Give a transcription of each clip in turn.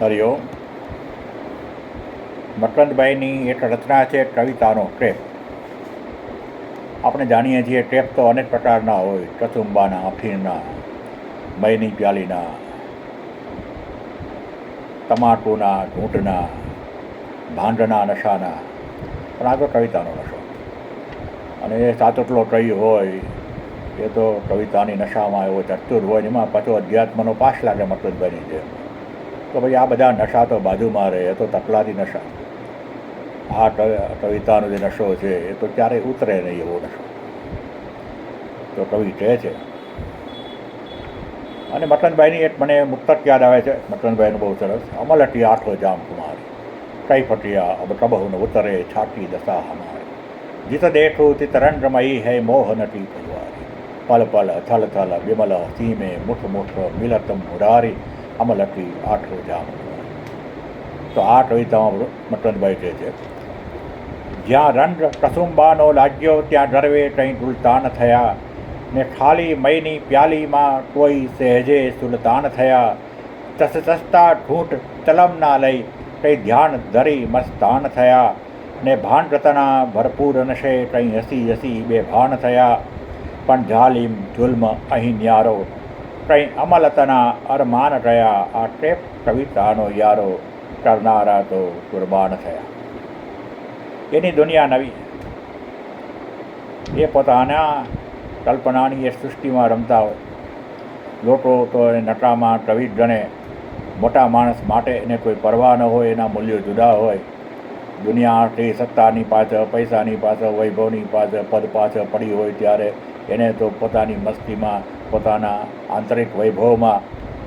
હરિઓમ મકરંદભાઈની એક રચના છે કવિતાનો ટેપ. આપણે જાણીએ છીએ ટેપ તો અનેક પ્રકારના હોય કચુંબાના અફીણના મયની પ્યાલીના તમાકુના ઘૂંટના ભાંડના નશાના. પણ આ તો કવિતાનો નશો. અને એ સાચોટલો કઈ હોય, એ તો કવિતાની નશામાં એવો ચતુર હોય એમાં પાછો અધ્યાત્મનો પાસ લાગે મકરંદભાઈની જેમ. તો ભાઈ આ બધા નશા તો બાજુમાં રહે, એ તો તકલાદી નશા. આ કવિ- કવિતાનો જે નશો છે, એ તો ક્યારેય ઉતરે નહીં એવો નશો. તો કવિ કહે છે. અને મટનભાઈની એક મને મુક્તક યાદ આવે છે, મટનભાઈનું બહુ સરસ. અમલટી આઠો જામ કુમારી. કઈ ફટિયા, અબ કબહુ ન ઉતરે છાટી દશા હમારી. જીત દેખું, તિત રંગમયી હૈ, મોહ નટી પરિવારી પલ પલ, થલ થલ, વિમલ સીમે મુઠ મુઠ, મિલતમ મુરારી. અમલટી આઠ જામ કુમારી તો આઠ કવિતામાં મટનભાઈ કહે છે, જ્યાં રંગ કસુંબાનો લાગ્યો ત્યાં ડરવે કંઈ ગુલતાન થયા. ને ખાલી મયની પ્યાલીમાં કોઈ સહેજે સુલતાન થયા. તસ તસતા ઠૂંઠ તલમ ના લઈ કંઈ ધ્યાન ધરી મસ્તાન થયા. ને ભાન રતના ભરપૂર નશે કંઈ હસી હસી બે ભાન થયા. પણ જાલિમ જુલ્મ અહીં ન્યારો કંઈ અમલતના અરમાન રહ્યા આ ટેપ કવિતાનો યારો કરનારા તો કુરબાન થયા એની દુનિયા નવી એ પોતાના કલ્પનાની એ સૃષ્ટિમાં રમતા હોય લોકો તો એને નટામાં કવિ ગણે મોટા માણસ માટે એને કોઈ પરવા ન હોય એના મૂલ્યો જુદા હોય દુનિયા આખી સત્તાની પાછળ, પૈસાની પાછળ, વૈભવની પાછળ, પદ પાછળ પડી હોય ત્યારે એને તો પોતાની મસ્તીમાં, પોતાના આંતરિક વૈભવમાં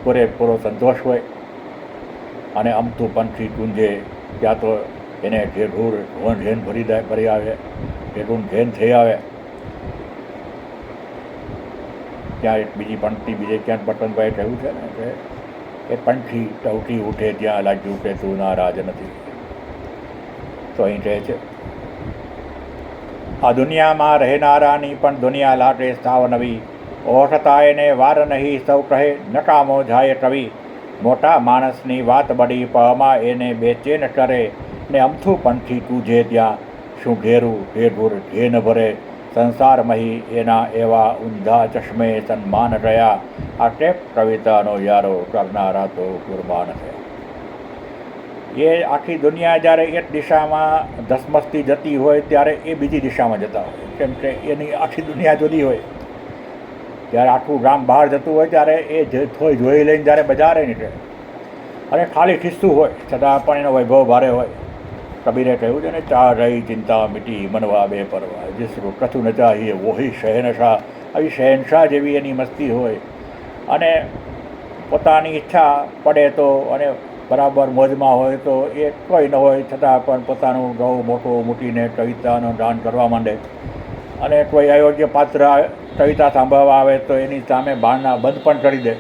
પૂરેપૂરો સંતોષ હોય. અને અમથું પંખી કુંજે ત્યાં તો એને ઢેઢૂર ઢોન ઢેન ભરી દે, ભરી આવે ઢેઢૂન ઢેન થઈ આવે. ત્યાં એક બીજી પંક્તિ, બીજે ક્યાંક પટનભાઈ કહ્યું છે ને, કે એ પંખી ટવટી ઉઠે, ત્યાં લાગ્યું કે તું નારાજ નથી. તો અહીં કહે છે. આ દુનિયામાં રહેનારાની પણ દુનિયા લાગે સાવ નવી. ઓઠતા એને વાર નહીં સૌ કહે, નકામો જાય કવિ મોટા માણસની વાત બડી પમાં એને બેચેન કરે ને અમથું પંથી તું જે ત્યાં. શું ઘેરું ઘેઘુર ઘે ન ભરે, સંસારમહી એના એવા ઊંધા ચશ્મે સન્માન રહ્યા. આ ટેપ કવિતાનો યારો કરનારા તો કુરબાન થયા. એ આખી દુનિયા જ્યારે એક દિશામાં ધસમસતી જતી હોય ત્યારે એ બીજી દિશામાં જતા હોય. કેમ કે એની આખી દુનિયા જુદી હોય. જ્યારે આખું ગામ બહાર જતું હોય ત્યારે એ થોઈ જોઈ લઈને જ્યારે બજારે નીકળે. અને ખાલી ખિસ્સું હોય, છતાં પણ એનો વૈભવ ભારે હોય. કબીરે કહ્યું છે ને ચા રહી ચિંતા મીટી મનવા બે પરવા. જીસરું કથું ન ચાહીએ, વોહી શહેનશાહ. આવી શહેનશાહ જેવી એની મસ્તી હોય. અને પોતાની ઈચ્છા પડે તો અને બરાબર મોજમાં હોય તો એ કોઈ ન હોય, છતાં પણ પોતાનું ગૌ મોટું મૂકીને કવિતાનું દાન કરવા માંડે. અને કોઈ અયોગ્ય પાત્ર કવિતા સાંભળવા આવે તો એની સામે બારણા બંધ પણ કરી દે.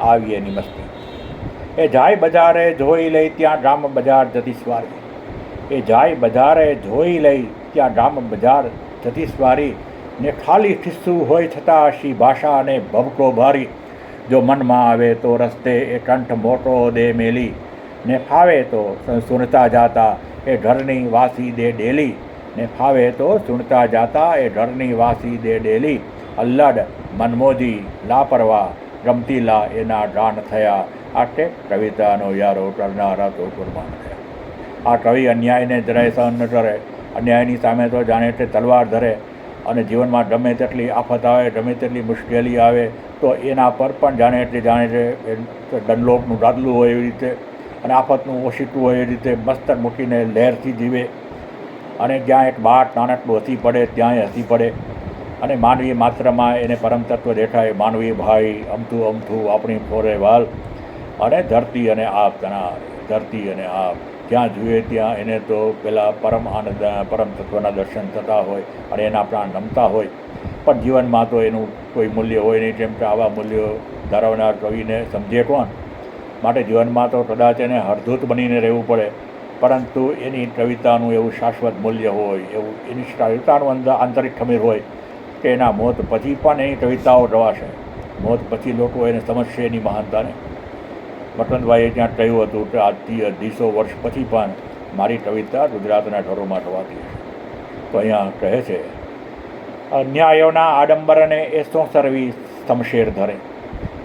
આવી એની મસ્તી. એ જાય બજારે જોઈ લઈ ત્યાં ગામ બજાર જતી સ્વારી એ જાય બજારે જોઈ લઈ ત્યાં ગામ બજાર જતી સ્વારી ને ખાલી ખિસ્સું હોય છતાં શી ભાષા અને ભબકો ભારી. જો મનમાં આવે તો રસ્તે એ કંઠ મોટો દે મેલી. ને ફાવે તો સુણતા જાતા એ ઘરની વાસી દે ડેલી. ને ફાવે તો સુણતા જાતા એ ઘરની વાસી દે ડેલી. અલ્લડ, મનમોજી લાપરવા ગમતીલા એના ગાન થયા. આ તે કવિતાનો યારો કરનારા તો કુરબાન થયા. આ કવિ અન્યાયને જરાય સહન ન કરે. અન્યાયની સામે તો જાણે તે તલવાર ધરે. અને જીવનમાં ગમે તેટલી આફત આવે, ગમે તેટલી મુશ્કેલી આવે, તો એના પર પણ જાણે એટલી જાણે છે એ ડનલોકનું ગાદલું હોય એવી રીતે અને આફતનું ઓશીટું હોય એ રીતે મસ્તક મૂકીને લહેરથી જીવે. અને જ્યાં એક બાટ નાનકડું હસી પડે ત્યાંય હસી પડે. અને માનવી માત્રમાં એને પરમ તત્વ દેખાય, માનવીય ભાઈ, અમથું અમથું, આપણી ફોરે વાલ અને ધરતી અને આપ તના ધરતી અને આપ. જ્યાં જોઈએ ત્યાં એને તો પેલા પરમ આનંદ, પરમ તત્વના દર્શન થતા હોય અને એના પ્રાણ રમતા હોય. પણ જીવનમાં તો એનું કોઈ મૂલ્ય હોય નહીં કેમ કે આવા મૂલ્યો ધરાવનાર કવિને સમજે કોણ? માટે જીવનમાં તો કદાચ એને હરધૂત બનીને રહેવું પડે. પરંતુ એની કવિતાનું એવું શાશ્વત મૂલ્ય હોય, એવું એની કવિતાનું અંદર આંતરિક ખમીર હોય કે એના મોત પછી પણ એની કવિતાઓ રવાશે. મોત પછી લોકો એને સમજશે એની મહાનતાને. વસંતભાઈએ ત્યાં કહ્યું હતું કે આજથી અઢીસો વર્ષ પછી પણ મારી કવિતા ગુજરાતના ઘરોમાં થવાતી તો અહીંયા કહે છે, અન્યાયોના આડંબરને એ શું સરવી શમશેર ધરે.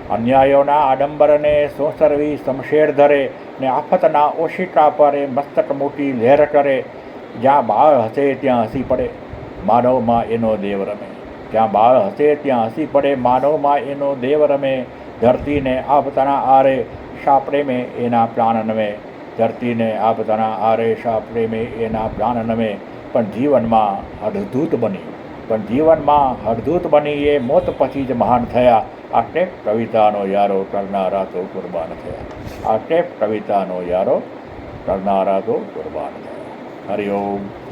અન્યાયોના આડંબરને શું સરવી શમશેર ધરે ને આફતના ઓશિકા પર એ મસ્તક મોટી લહેર કરે. જ્યાં બાળ હશે ત્યાં હસી પડે, માનવમાં એનો દેવ રમે. જ્યાં બાળ હશે ત્યાં હસી પડે, માનવમાં એનો દેવ રમે. ધરતીને આપતાના આરે શા પ્રેમે એના પ્રાણ નમે. ધરતીને બધાના આરે રેશા પ્રેમે એના પ્રાણ નમે. પણ જીવનમાં અડધૂત બની. પણ જીવનમાં હડધૂત બની એ મોત પછી જ મહાન થયા. આ ટેપ કવિતાનો યારો કરનારા તો કુરબાન થયા. આ ટેપ કવિતાનો યારો કરનારા તો કુરબાન થયા. હરિઓમ